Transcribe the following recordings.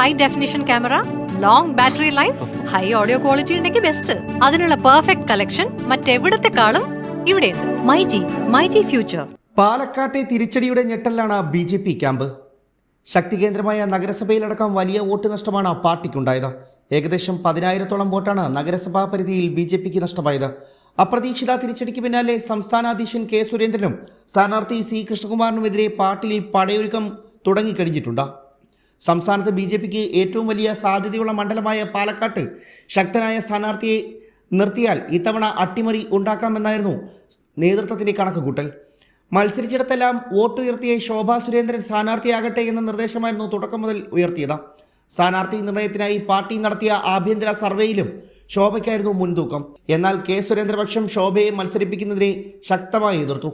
High definition camera long battery life high audio quality ഉണ്ടെങ്കിൽ best അതിനുള്ള perfect collection മറ്റെവിടത്തെക്കാളും ഇവിടെയുണ്ട്. My G my G future പാലക്കാട്ടെ തിരിച്ചടിയുടെ ഞെട്ടലാണ് ബി ജെ പി ക്യാമ്പ്. ശക്തി കേന്ദ്രമായ നഗരസഭയിലടക്കം വലിയ വോട്ട് നഷ്ടമാണ് പാർട്ടിക്കുണ്ടായത്. ഏകദേശം പതിനായിരത്തോളം വോട്ടാണ് നഗരസഭാ പരിധിയിൽ ബി ജെ പിക്ക് നഷ്ടമായത്. അപ്രതീക്ഷിത തിരിച്ചടിക്ക് പിന്നാലെ സംസ്ഥാന അധ്യക്ഷൻ കെ സുരേന്ദ്രനും സ്ഥാനാർത്ഥി സി കൃഷ്ണകുമാറിനുമെതിരെ പാർട്ടിയിൽ പടയൊരുക്കം തുടങ്ങിക്കഴിഞ്ഞിട്ടുണ്ട്. സംസ്ഥാനത്ത് ബി ജെ പിക്ക് ഏറ്റവും വലിയ സാധ്യതയുള്ള മണ്ഡലമായ പാലക്കാട്ട് ശക്തനായ സ്ഥാനാർത്ഥിയെ നിർത്തിയാൽ ഇത്തവണ അട്ടിമറി ഉണ്ടാക്കാമെന്നായിരുന്നു നേതൃത്വത്തിന്റെ കണക്കുകൂട്ടൽ. മത്സരിച്ചിടത്തെല്ലാം വോട്ടുയർത്തിയ ശോഭാ സുരേന്ദ്രൻ സ്ഥാനാർത്ഥിയാകട്ടെ എന്ന നിർദ്ദേശമായിരുന്നു തുടക്കം മുതൽ ഉയർത്തിയത്. സ്ഥാനാർത്ഥി നിർണയത്തിനായി പാർട്ടി നടത്തിയ ആഭ്യന്തര സർവേയിലും ശോഭയ്ക്കായിരുന്നു മുൻതൂക്കം. എന്നാൽ കെ സുരേന്ദ്രപക്ഷം ശോഭയെ മത്സരിപ്പിക്കുന്നതിനെ ശക്തമായി എതിർത്തു.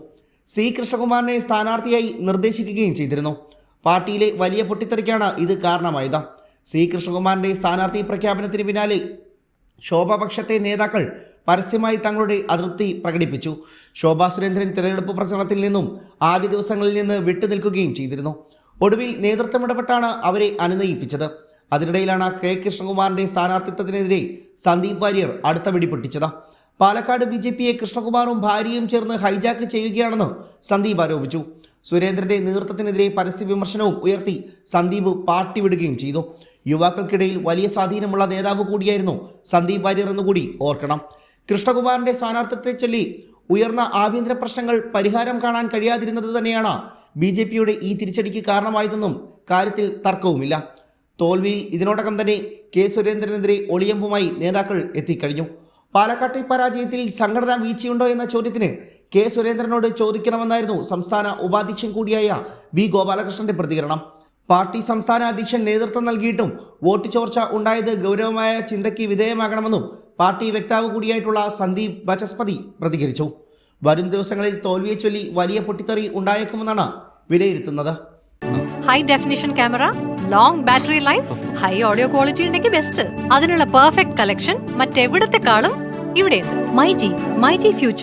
സി കൃഷ്ണകുമാറിനെ സ്ഥാനാർത്ഥിയായി നിർദ്ദേശിക്കുകയും ചെയ്തിരുന്നു. പാർട്ടിയിലെ വലിയ പൊട്ടിത്തെറിക്കാണ് ഇത് കാരണമായത്. സി കൃഷ്ണകുമാറിന്റെ സ്ഥാനാർത്ഥി പ്രഖ്യാപനത്തിന് പിന്നാലെ ശോഭപക്ഷത്തെ നേതാക്കൾ പരസ്യമായി തങ്ങളുടെ അതൃപ്തി പ്രകടിപ്പിച്ചു. ശോഭാ സുരേന്ദ്രൻ തിരഞ്ഞെടുപ്പ് പ്രചരണത്തിൽ നിന്നും ആദ്യ ദിവസങ്ങളിൽ നിന്ന് വിട്ടുനിൽക്കുകയും ചെയ്തിരുന്നു. ഒടുവിൽ നേതൃത്വം ഇടപെട്ടാണ് അവരെ അനുനയിപ്പിച്ചത്. അതിനിടയിലാണ് കെ കൃഷ്ണകുമാറിന്റെ സ്ഥാനാർത്ഥിത്വത്തിനെതിരെ സന്ദീപ് വാര്യർ അടുത്ത വെടി പൊട്ടിച്ചത്. പാലക്കാട് ബി ജെ പിയെ കൃഷ്ണകുമാറും ഭാര്യയും ചേർന്ന് ഹൈജാക്ക് ചെയ്യുകയാണെന്ന് സന്ദീപ് ആരോപിച്ചു. സുരേന്ദ്രന്റെ നേതൃത്വത്തിനെതിരെ പരസ്യ വിമർശനവും ഉയർത്തി സന്ദീപ് പാർട്ടി വിടുകയും ചെയ്തു. യുവാക്കൾക്കിടയിൽ വലിയ സ്വാധീനമുള്ള നേതാവ് കൂടിയായിരുന്നു സന്ദീപ് വാര്യർ എന്നുകൂടി ഓർക്കണം. കൃഷ്ണകുമാറിന്റെ സ്ഥാനാർത്ഥത്തെ ചൊല്ലി ഉയർന്ന ആഭ്യന്തര പ്രശ്നങ്ങൾ പരിഹാരം കാണാൻ കഴിയാതിരുന്നത് തന്നെയാണ് ബി ജെ പിയുടെ ഈ തിരിച്ചടിക്ക് കാരണമായതെന്നും കാര്യത്തിൽ തർക്കവുമില്ല. തോൽവിയിൽ ഇതിനോടകം തന്നെ കെ സുരേന്ദ്രനെതിരെ ഒളിയമ്പുമായി നേതാക്കൾ എത്തിക്കഴിഞ്ഞു. പാലക്കാട്ടെ പരാജയത്തിൽ സംഘടന വീഴ്ചയുണ്ടോ എന്ന ചോദ്യത്തിന് കെ സുരേന്ദ്രനോട് ചോദിക്കണമെന്നായിരുന്നു സംസ്ഥാന ഉപാധ്യക്ഷൻ കൂടിയായ വി ഗോപാലകൃഷ്ണന്റെ പ്രതികരണം. പാർട്ടി സംസ്ഥാന അധ്യക്ഷൻ നേതൃത്വം നൽകിയിട്ടും വോട്ട് ചോർച്ച ഉണ്ടായത് ഗൗരവമായ ചിന്തയ്ക്ക് വിധേയമാകണമെന്നും പാർട്ടി വക്താവ് കൂടിയായിട്ടുള്ള സന്ദീപ് ബചസ്പതി പ്രതികരിച്ചു. വരും ദിവസങ്ങളിൽ തോൽവിയെ ചൊല്ലി വലിയ പൊട്ടിത്തെറി ഉണ്ടായേക്കുമെന്നാണ് വിലയിരുത്തുന്നത്. High definition camera long battery life high audio quality ഉണ്ടെങ്കിൽ ബെസ്റ്റ് അതിനുള്ള പെർഫെക്റ്റ് കളക്ഷൻ മറ്റെവിടത്തെക്കാളും ഇവിടെയുണ്ട്. My G my G future